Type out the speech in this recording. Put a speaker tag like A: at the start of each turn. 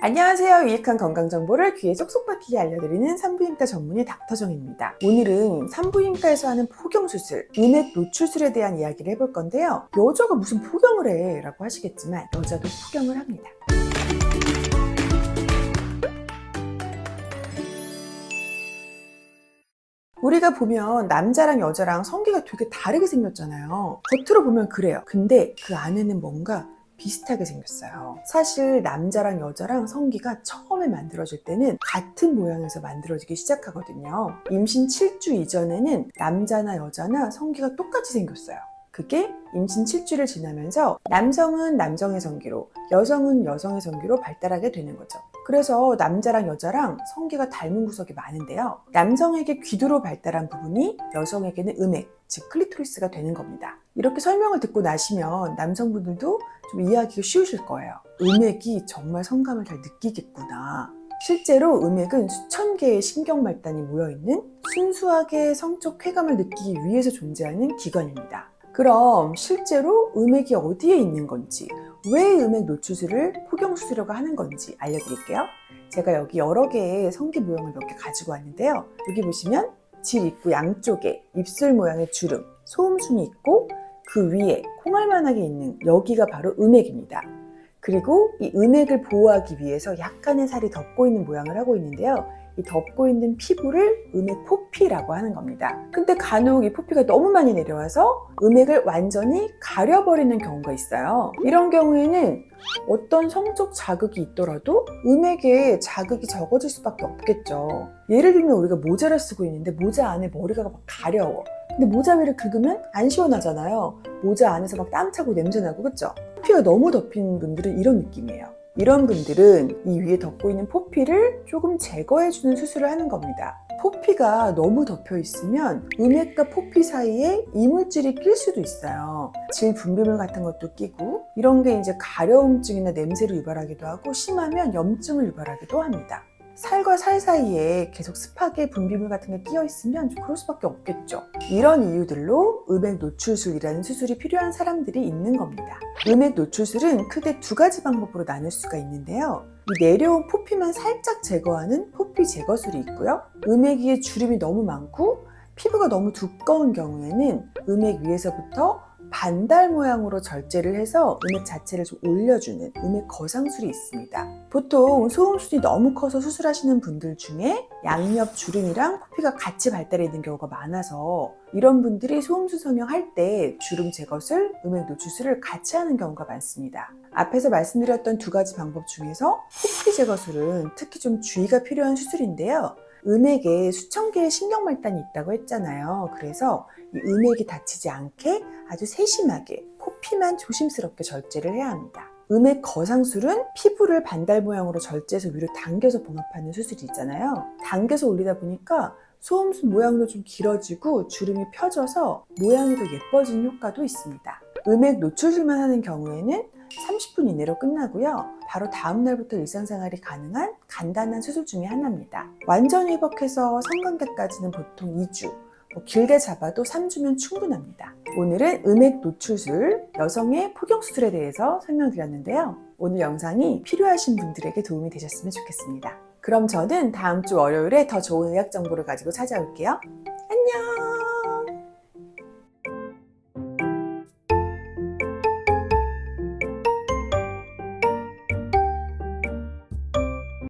A: 안녕하세요. 유익한 건강 정보를 귀에 쏙쏙 박히게 알려드리는 산부인과 전문의 닥터정입니다. 오늘은 산부인과에서 하는 포경 수술, 음액 노출술에 대한 이야기를 해볼 건데요. 여자가 무슨 포경을 해? 라고 하시겠지만 여자도 포경을 합니다. 우리가 보면 남자랑 여자랑 성기가 되게 다르게 생겼잖아요. 겉으로 보면 그래요. 근데 그 안에는 뭔가 비슷하게 생겼어요. 사실 남자랑 여자랑 성기가 처음에 만들어질 때는 같은 모양에서 만들어지기 시작하거든요. 임신 7주 이전에는 남자나 여자나 성기가 똑같이 생겼어요. 그게 임신 7주를 지나면서 남성은 남성의 성기로, 여성은 여성의 성기로 발달하게 되는 거죠. 그래서 남자랑 여자랑 성기가 닮은 구석이 많은데요. 남성에게 귀두로 발달한 부분이 여성에게는 음액, 즉 클리토리스가 되는 겁니다. 이렇게 설명을 듣고 나시면 남성분들도 좀 이해하기가 쉬우실 거예요. 음액이 정말 성감을 잘 느끼겠구나. 실제로 음액은 수천 개의 신경말단이 모여있는 순수하게 성적 쾌감을 느끼기 위해서 존재하는 기관입니다. 그럼 실제로 음액이 어디에 있는 건지, 왜 음액 노출술을 포경수술이라고 하는 건지 알려드릴게요. 제가 여기 여러 개의 성기 모형을 몇 개 가지고 왔는데요. 여기 보시면 질 있고 양쪽에 입술 모양의 주름, 소음순이 있고 그 위에 콩알만하게 있는 여기가 바로 음액입니다. 그리고 이 음액을 보호하기 위해서 약간의 살이 덮고 있는 모양을 하고 있는데요. 이 덮고 있는 피부를 음액 포피라고 하는 겁니다. 근데 간혹 이 포피가 너무 많이 내려와서 음액을 완전히 가려버리는 경우가 있어요. 이런 경우에는 어떤 성적 자극이 있더라도 음액에 자극이 적어질 수밖에 없겠죠. 예를 들면 우리가 모자를 쓰고 있는데 모자 안에 머리가 막 가려워. 근데 모자 위를 긁으면 안 시원하잖아요. 모자 안에서 막 땀 차고 냄새 나고 그쵸? 포피가 너무 덮인 분들은 이런 느낌이에요. 이런 분들은 이 위에 덮고 있는 포피를 조금 제거해주는 수술을 하는 겁니다. 포피가 너무 덮여 있으면 음액과 포피 사이에 이물질이 낄 수도 있어요. 질 분비물 같은 것도 끼고 이런 게 이제 가려움증이나 냄새를 유발하기도 하고 심하면 염증을 유발하기도 합니다. 살과 살 사이에 계속 습하게 분비물 같은 게 끼어 있으면 좀 그럴 수밖에 없겠죠. 이런 이유들로 음액 노출술이라는 수술이 필요한 사람들이 있는 겁니다. 음액 노출술은 크게 두 가지 방법으로 나눌 수가 있는데요. 이 내려온 포피만 살짝 제거하는 포피 제거술이 있고요. 음액 위에 주름이 너무 많고 피부가 너무 두꺼운 경우에는 음액 위에서부터 반달 모양으로 절제를 해서 음액 자체를 좀 올려주는 음액 거상술이 있습니다. 보통 소음순이 너무 커서 수술하시는 분들 중에 양옆 주름이랑 포피가 같이 발달해 있는 경우가 많아서 이런 분들이 소음수 성형할 때 주름 제거술, 음액 노출술을 같이 하는 경우가 많습니다. 앞에서 말씀드렸던 두 가지 방법 중에서 포피 제거술은 특히 좀 주의가 필요한 수술인데요. 음액에 수천 개의 신경말단이 있다고 했잖아요. 그래서 이 음액이 다치지 않게 아주 세심하게 포피만 조심스럽게 절제를 해야 합니다. 음액 거상술은 피부를 반달 모양으로 절제해서 위로 당겨서 봉합하는 수술이 있잖아요. 당겨서 올리다 보니까 소음순 모양도 좀 길어지고 주름이 펴져서 모양이 더 예뻐진 효과도 있습니다. 음액 노출술만 하는 경우에는 30분 이내로 끝나고요. 바로 다음 날부터 일상생활이 가능한 간단한 수술 중에 하나입니다. 완전 회복해서 성관계까지는 보통 2주, 뭐 길게 잡아도 3주면 충분합니다. 오늘은 음액 노출술, 여성의 포경수술에 대해서 설명드렸는데요. 오늘 영상이 필요하신 분들에게 도움이 되셨으면 좋겠습니다. 그럼 저는 다음 주 월요일에 더 좋은 의학 정보를 가지고 찾아올게요.